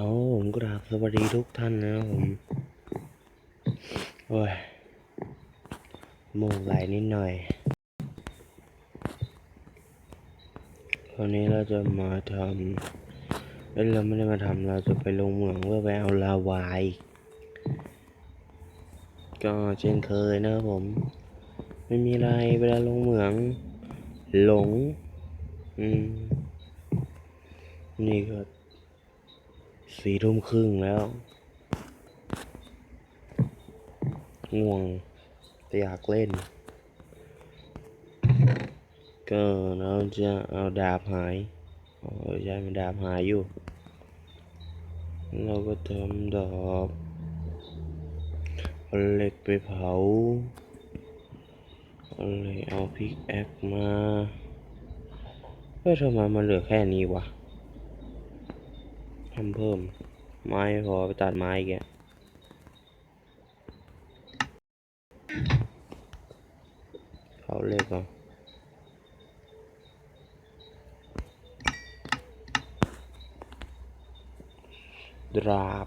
เอาผมกราบสวัสดีทุกท่านนะผมโอ้ยโมงไหลนิดหน่อยวันนี้เราจะมาทำเอ้ยเราไม่ได้มาทำเราจะไปลงเหมืองเพื่อไปเอาลาวาอีกก็เช่นเคยนะครับผม ไม่มีอะไรเวลาลงเหมืองหลง อืม นี่ก็ สี่ทุ่มครึ่งแล้ว ง่วงแต่อยากเล่น ก็เราจะเอาดาบหายอ๋อใช่มันดาบหายอยู่ เราก็ทำดาบเอาเหล็กไปเผาเอาเล็กเอาพิกแอคมาเฮ้ยทำไมมันเหลือแค่นี้วะ ทำเพิ่ม ไม้พอไปตัดไม้อีกอะเขาเล็กอะดราบ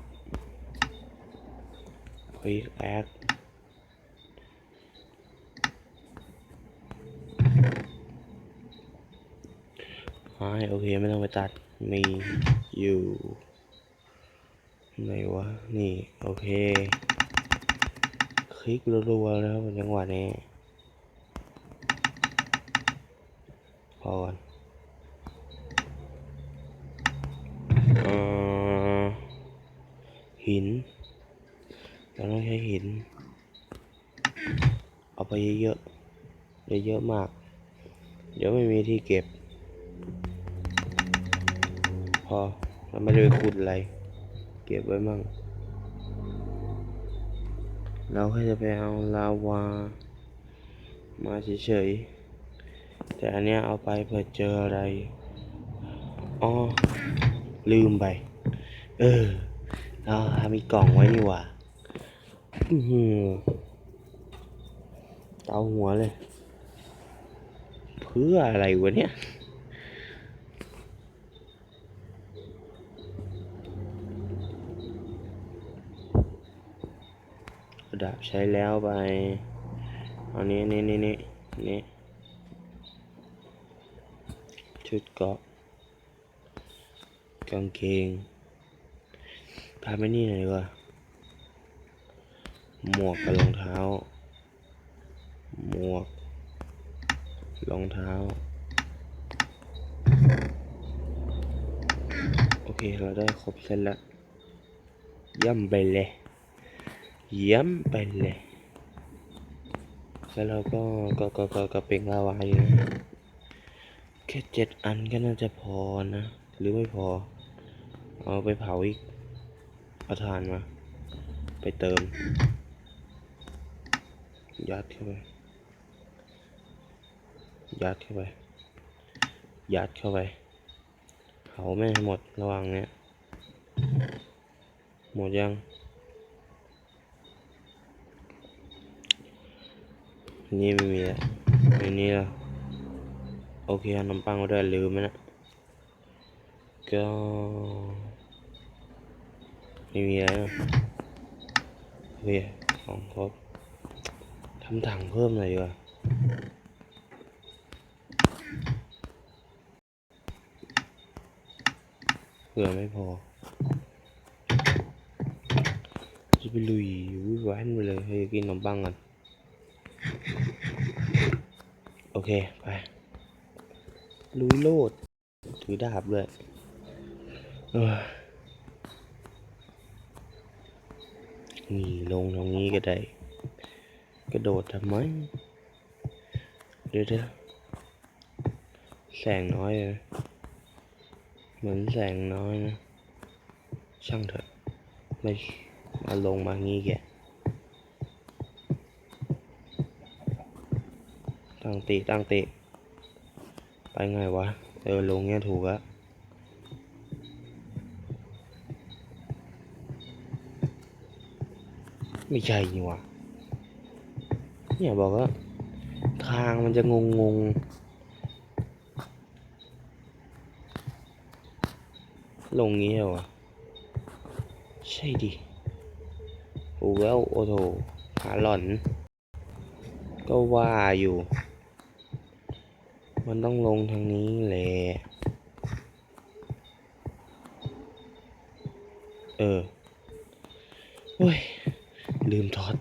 พิกแอค ไม้โอเคไม่ต้องไปตัดมีอยู่ไหนวะนี่โอเค คลิกรัวๆแล้วจังหวะนี้พอก่อนหินเราต้องใช้หิน เอาไปเยอะๆเยอะๆมาก เดี๋ยวไม่มีที่เก็บ อ เราไม่ได้ไปขุดอะไร เก็บไว้มั่ง เราแค่จะไปเอาลาวา มาเฉยๆ แต่อันเนี้ยเอาไปเผื่อเจออะไร อ๋อ ลืมไป เออเรามีกล่องไว้นี่หว่าอืเตาหัวเลย เพื่ออะไรวะเนี่ย กระ ดาษใช้แล้วไปอันนี้นี่นี่นี่นี่ชุดเกราะกางเกงพาไปนี่หน่อยดีกว่าหมวกกับรองเท้า หมวก รองเท้า โอเค เราได้ครบเซตแล้วย่ำไปเลย เยี่ยมไปเลยแล้วเราก็ก็ก็ก็ก็เป็นลาวาอยู่แค่เจ็ดอันก็น่าจะพอนะ หรือไม่พอ เอาไปเผาอีกเอาถ่านมา ไปเติม ยัดเข้าไป ยัดเข้าไป ยัดเข้าไป เผาไม่ให้หมดระหว่างเนี้ยหมดยัง นี่ไม่มีแล้วอันนี้ละโอเคขนมปังก็ได้ลืมไปนะก็ไม่มีแล้วนะโอเคของครบทำถังเพิ่มหน่อยดีกว่าเผื่อไม่พอ จะไปลุยวิ่งแว้นไปเลยให้กินขนมปังกัน โอเค ไป ลุยโลด ถือดาบเลยนี่ลงตรงนี้ก็ได้ กระโดดทำไม เดี๋ยวเดี๋ยวแสงน้อยเลยเหมือนแสงน้อยนะ ช่างเถอะ ไม่มาลงมางี้แก ตั้งติตั้งติ ไปไงวะ เออ ลงเงี้ยถูกอะไม่ใช่นี่วะเนี่ยบอกว่า ทางมันจะงงงๆลงงี้เหรอวะใช่ดิโอ้แล้วโอ้โถขาหล่อน ก็ว่าอยู่ มันต้องลงทางนี้แหละ เออ โอ้ย ลืมท็อต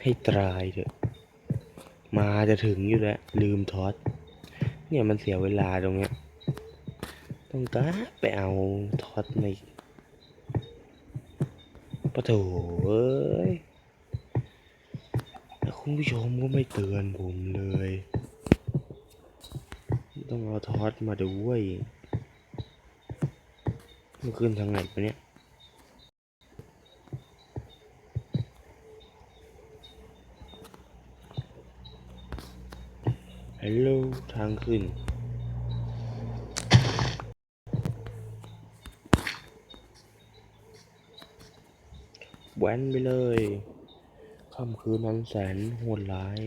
ให้ตรายเถอะ มาจะถึงอยู่แล้ว ลืมท็อต เนี่ยมันเสียเวลาตรงเนี้ย ต้องกลับไปเอาท็อตในปะโถเอ้ยแล้วคุณผู้ชมก็ไม่เตือนผมเลย ต้องเอาทอตมาด้วยมันขึ้นทางไหนปะเนี่ยฮัลโหลทางขึ้นแว้นไปเลยค่ำคืนนั้นแสนโหดร้าย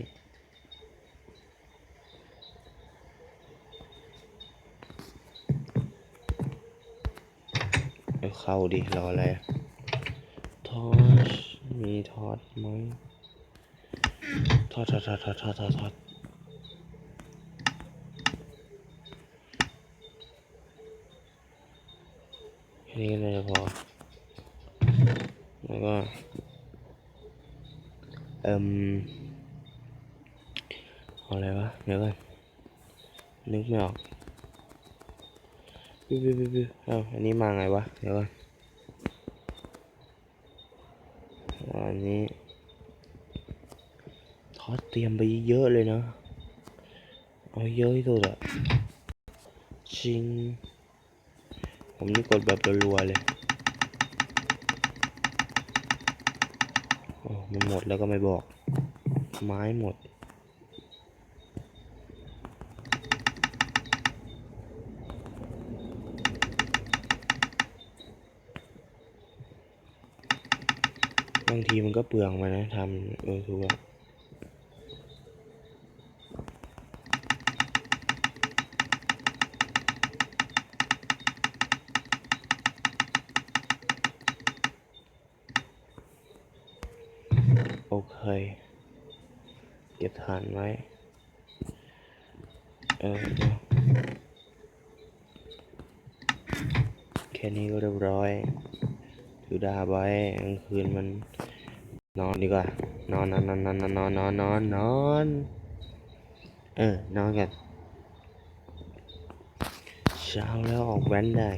เข้าดิ รออะไรทอดมีทอดไหมทอดทอดทอดทอดทอดทอดทอดแค่นี้ก็น่าจะพอ แล้วก็ เอ่มเอาอะไรวะ เดี๋ยวก่อนนึกไม่ออก ปิ๊บปิ๊บปิ๊บปิ๊บเอ้าอันนี้มาไงวะ เดี๋ยวก่อนอันนี้ทอดเตรียมไปเยอะเลยนะ เอาเยอะที่สุดอะชิง ผมนี่กดแบบรัวๆเลยโอ้มันหมดแล้วก็ไม่บอก ไม้หมดางทีมันก็เปลืองไปนะทำเออคือว่าโอเค เก็บฐานไว้ เออแค่นี้ก็เรียบร้อยถือดาบไว้กลางคืนมัน นอนดีกว่านอนนอนนอนนอนนอนนอนนอนนอนเออนอนกันเช้าแล้วออกแว้นได้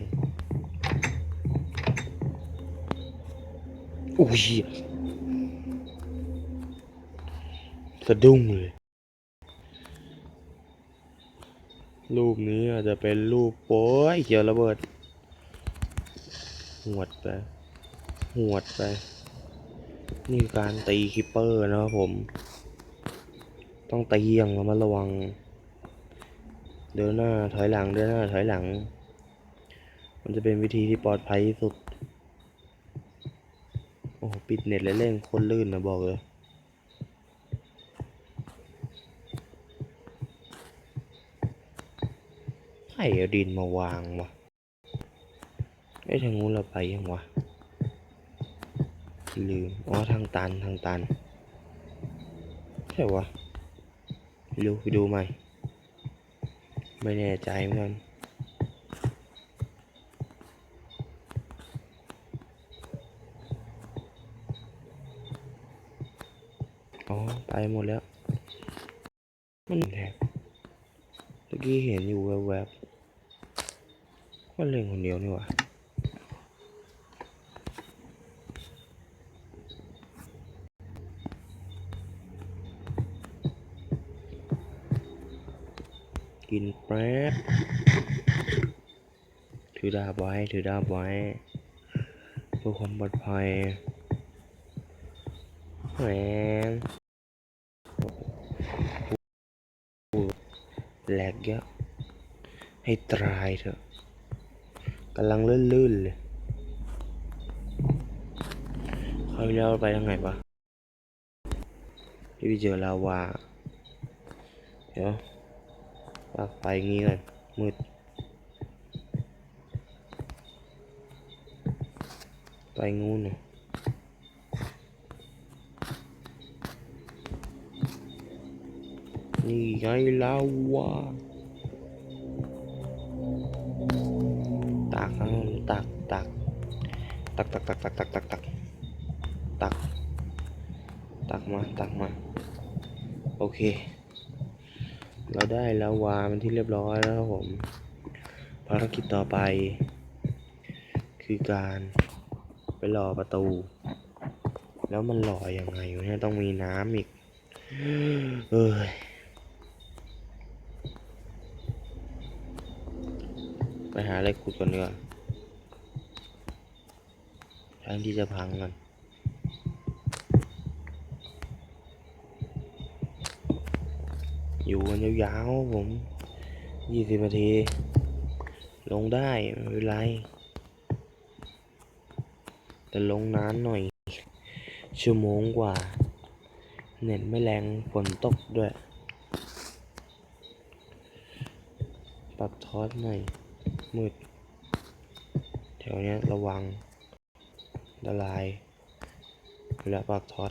อ้ยเหี้ยสะดุ้งเลย รูปนี้อาจจะเป็นรูปโป้ยเกี่ยวระเบิดหวดไปหวดไป นี่การตีคิปเปอร์นะครับผม ต้องตีอย่างระมัดระวัง เดินหน้าถอยหลังเดินหน้าถอยหลัง มันจะเป็นวิธีที่ปลอดภัยที่สุด โอ้โหปิดเน็ตแล้วเล่นคนลื่นนะบอกเลยใครเอาดินมาวางวะไอ้ทางนู้นเราไปยังวะ ลืม อ๋อ ทางตัน ทางตัน ใช่วะร็วไปดูใหม่ ไม่แน่ใจเหมือนกันอ๋อ ไปหมดแล้ว มันแทบเมื่อกี้เห็นอยู่แวบๆว่าเล่นคนเดียวนี่หว่า กินแป๊บถือดาบไว้ถือดาบไว้เพื่อความปลอดภัยแหมแหลกเยอะให้ตายเถอะกำลังลื่นๆเลยเขาวที่แล้วไปทางไหนปะที่ไปเจอลาวาเดี๋ยว กไฟงี้ก่อนมืดไปงูนน่ะนี่ไงลาวาตักเอาตักตักตักตักตักตักตักตักตักตักตักมาตักมาโอเค เราได้ลาวาเป็นที่เรียบร้อยแล้วครับผม ภารกิจต่อไป คือการไปหล่อประตู แล้วมันหล่อยังไงวะเนี่ยต้องมีน้ำอีก เอ้ยไปหาอะไรขุดก่อนเนีกว่ยแทนที่จะพังกัน อยู่กันยาวๆผมยี่สิบนาที ลงได้ ไม่เป็นไร แต่ลงนานหน่อย ชั่วโมงกว่า เน็ตไม่แรงฝนตกด้วย ปรับทอสหน่อย มืด แถวเนี้ยระวังละลายเวลาปรับทอส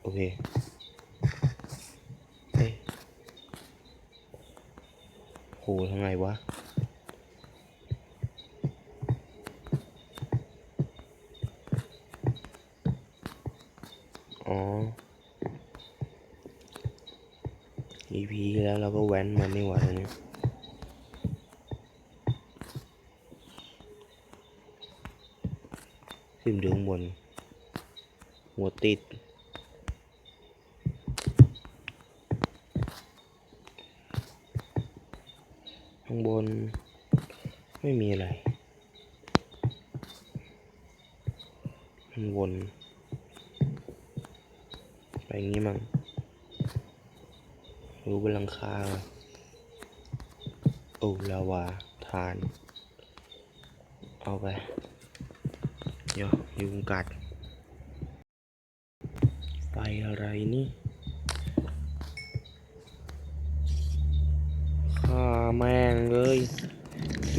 โอเค เฮ้ย โหทำไงวะอ๋อ EP แล้วเราก็แว้นมันนี่หว่าตรงนี้ขึ้นไปข้างบน หัวติด ข้าง บน ไม่มีอะไรข้างบนไปงี้มั้งรู้บนหลังคาโอ้ลาวาทาน เอาไปเดี๋ยวยุงกัดไฟอะไรนี่ฆ่าแม่งเลย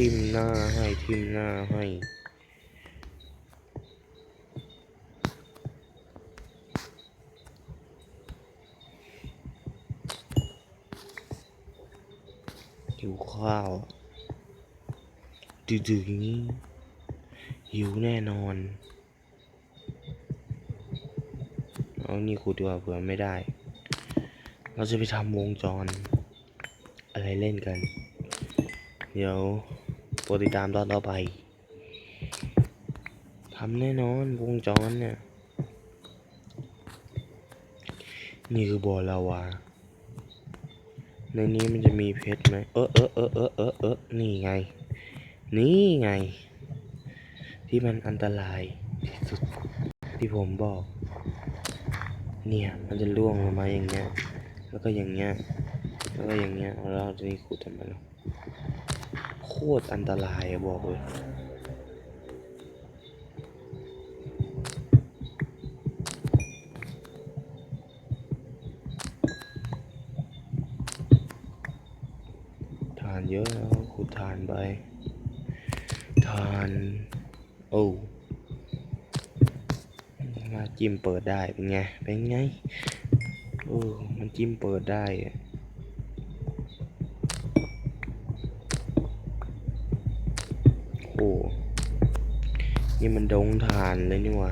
ทิมหน้าให้ทิมหน้าให้หิวข้าวดึกๆอย่างนี้หิวแน่นอน เอานี่ขุดดีกว่าเผื่อไม่ได้ เราจะไปทำวงจร อะไรเล่นกัน เดี๋ยว ดติดตามตอนต่อไปทำแน่นอนวงจรเนี่ย นี่คือบอลาวา ในนี้มันจะมีเพชรไหมเออเออเออเออเออเออนี่ไง นี่ไง ที่มันอันตรายที่สุดที่ผมบอก เนี่ย มันจะล่วงลงมาอย่างเงี้ย แล้วก็อย่างเงี้ย แล้วก็อย่างเงี้ย แล้วเราจะนี่ขุดทำไมล่ะ ตรอันตรายบอกเลยทานเยอะแล้วขุดทานไป ทาน โอ้มาจิ้มเปิดได้ เป็นไง เป็นไงโอ้มันจิ้มเปิดได้อะโอ้ นี่มันดงทานเลยนี่หว่า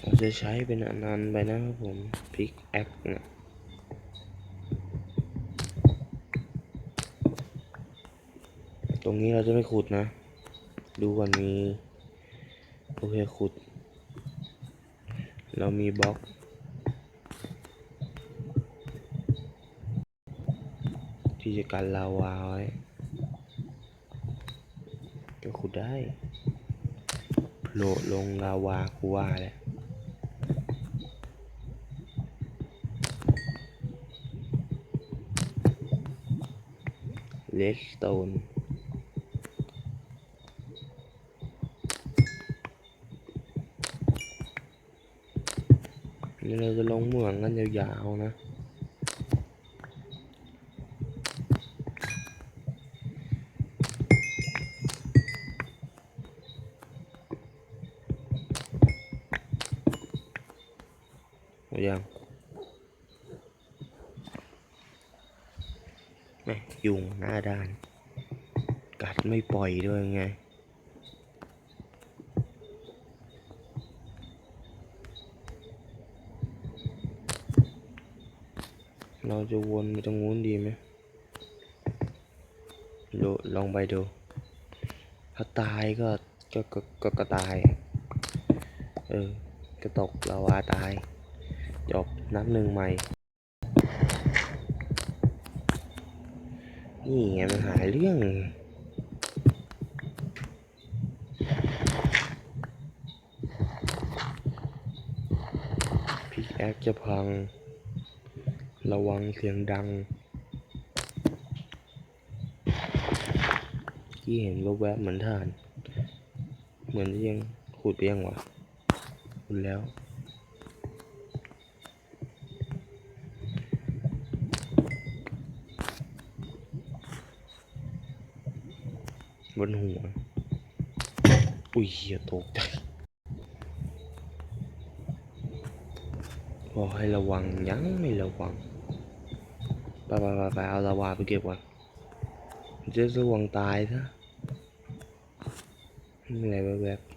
เราจะใช้เป็นอันนันไปนะครับผมพิกแอคนะตรงนี้เราจะไม่ขุดนะ ดูก่อนมี โอเคขุด เรามีบล็อก ที่จะกันลาวาไว้ก็ขุดได้โผล่ลงลาวากูว่าแหละเลสโตนนี่เราจะลงเหมืองกันยาวๆนะ ยังแม่ยุงหน้าด้าน กัดไม่ปล่อยด้วยไง เราจะวนไปตรงนู้นดีไหมดูลองไปดู ถ้าตายก็ก็ก็ก็ตาย เออ ก็ตกลาวาตาย จบนับหนึ่งใหม่ นี่ไงมันหาเรื่องพี่แอคจะพัง ระวังเสียงดัง ที่เห็นแวบๆเหมือนทาน เหมือนยังขุดไปยังวะขุดแล้ว นหัว อุ้ยเหี้ยตกใจบอกให้ระวังยังไม่ระวังไปไปไปไปเอาลาวาไปเก็บก่อนจะระวังตายซะไม่มีอะไรแวบๆ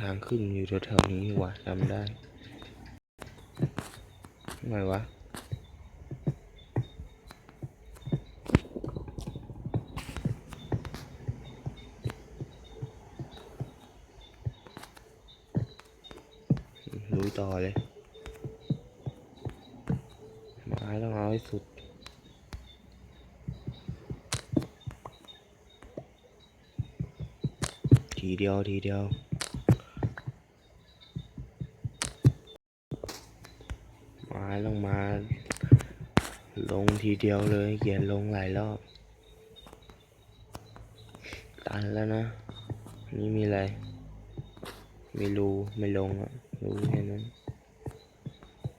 ทางขึ้น อยู่แถวๆนี้ว่ะจำได้ทำไมวะลุยต่อเลยไม้ต้องเอาให้สุดทีเดียวทีเดียว ไม้ลงมา ลง ทีเดียวเลยเขียนลงหลายรอบ ตันแล้วนะ นี่มีอะไร มีรูไม่ลงอะ รูแค่นั้น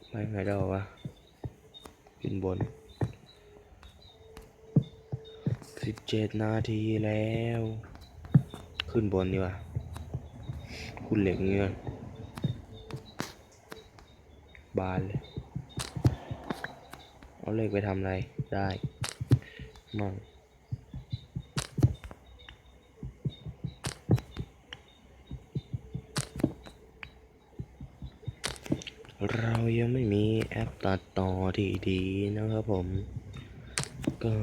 ไปไงได้วะขึ้นบน สิบเจ็ดนาทีแล้ว ขึ้นบนดีกว่าคุณเหล็กเงี้ยบานเลย เอาเล็กไปทำอะไรได้มั่งเรายังไม่มีแอปตัดต่อที่ดีนะครับผม ก็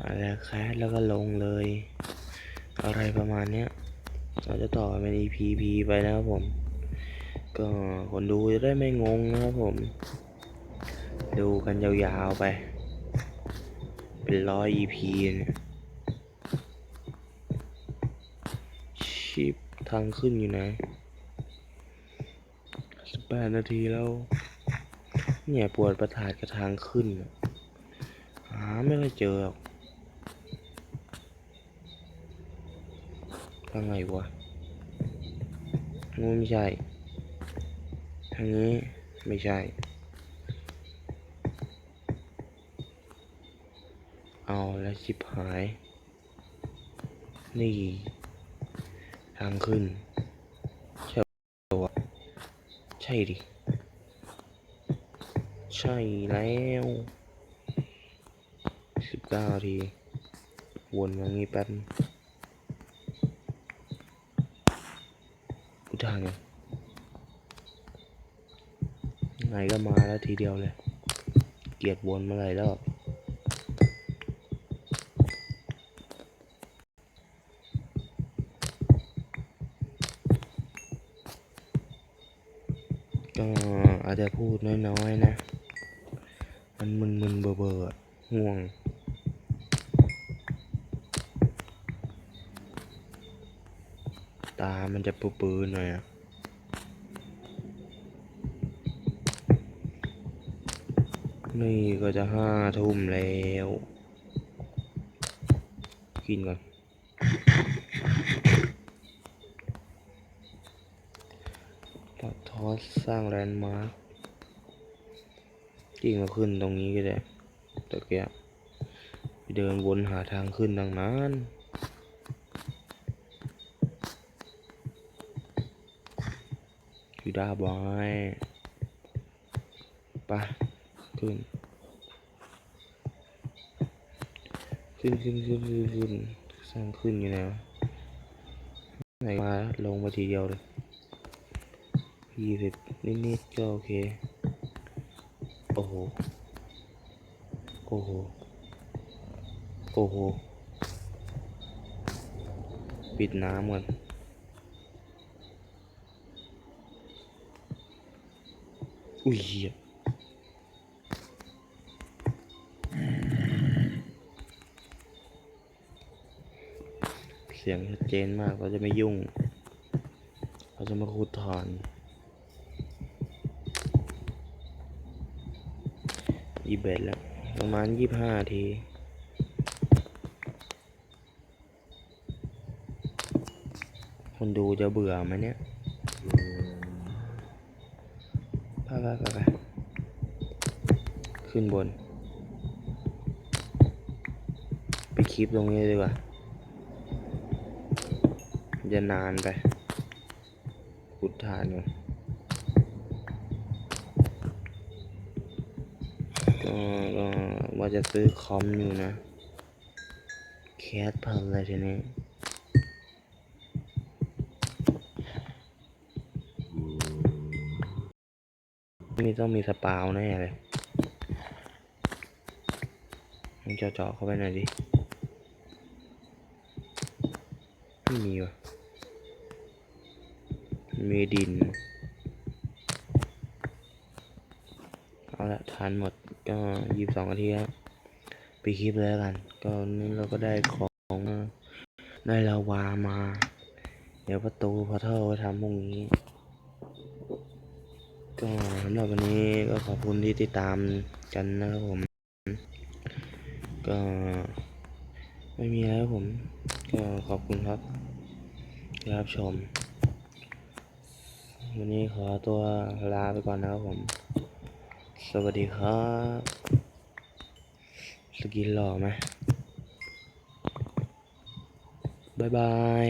อะไรแคสแล้วก็ลงเลย อะไรประมาณเนี้ยเราจะต่อเป็น EPP ไปนะครับผม ก็คนดูจะได้ไม่งงนะครับผม ดูกันยาวๆไป เป็นร้อย EP เนี่ยชิปทางขึ้นอยู่ไหนสิบแปดนาทีแล้ว เนี่ยปวดประสาทกับทางขึ้น หาไม่ค่อยเจอหรอกทางไงวะงูไม่ใช่ ทางนี้ไม่ใช่ เอา แล้วชิบหาย นี่ ทางขึ้น ใช่ปะวใช่ดิ ใช่แล้วสิบเก้าที วนมางี้แป๊บอุทางไงไงก็มาแล้วทีเดียวเลย เกียดวนมาหลายรอบ อาจะพูดน้อยๆนะ มันมึนๆเบอร์ๆอะง่วง ตา มันจะปื้อๆหน่อยอะนี่ก็จะห้าทุ่มแล้ว กินก่อน ทอสสร้างแลนด์มาร์ค กิ่งมาขึ้นตรงนี้ก็ได้ตะเกียบไปเดินวนหาทางขึ้นดังนั้นคือดาบอยไปขึ้น ขึ้นขึ้นขึ้นขึ้นขึ้นสร้างขึ้นอยู่ไหนวไหนมาลงมาทีเดียวเลยยี่สิบนิดๆก็โอเค โอ้โห โอ้โห โอ้โห ปิดน้ำก่อนอุ้ยเหี้ยเสียงชัดเจนมาก เราจะไม่ยุ่ง เราจะมาคูดทอน ยี่สิบเอ็ดแล้ว ประมาณยี่สิบห้าที คนดูจะเบื่อไหมเนี่ยไปไปไปไปขึ้นบน ไปคลิปตรงนี้ดีกว่าจะนานไปขุดฐานก่อน ก็ก็ว่าจะ ซื้อคอมอยู่นะ แคสพันอะไรทีนี้นี่ต้องมีสปาวแน่เลยมึงเจาะๆเข้าไปหน่อยดิ ไม่มีวะมีดิน เอาละทานหมดก็ยี่สิบสองนาทีแล้ว ไปคลิปแล้วกันก็นี่เราก็ได้ของได้ลาวามา เดี๋ยวประตูพอเท่าทำพรุ่งนี้ ก็สำหรับวันนี้ก็ขอบคุณที่ติดตามกันนะครับผม ก็ไม่มีแล้วผม ก็ขอบคุณครับที่รับชม วันนี้ขอตัวลาไปก่อนนะครับผม สวัสดีครับ สกินหล่อไหมบายบาย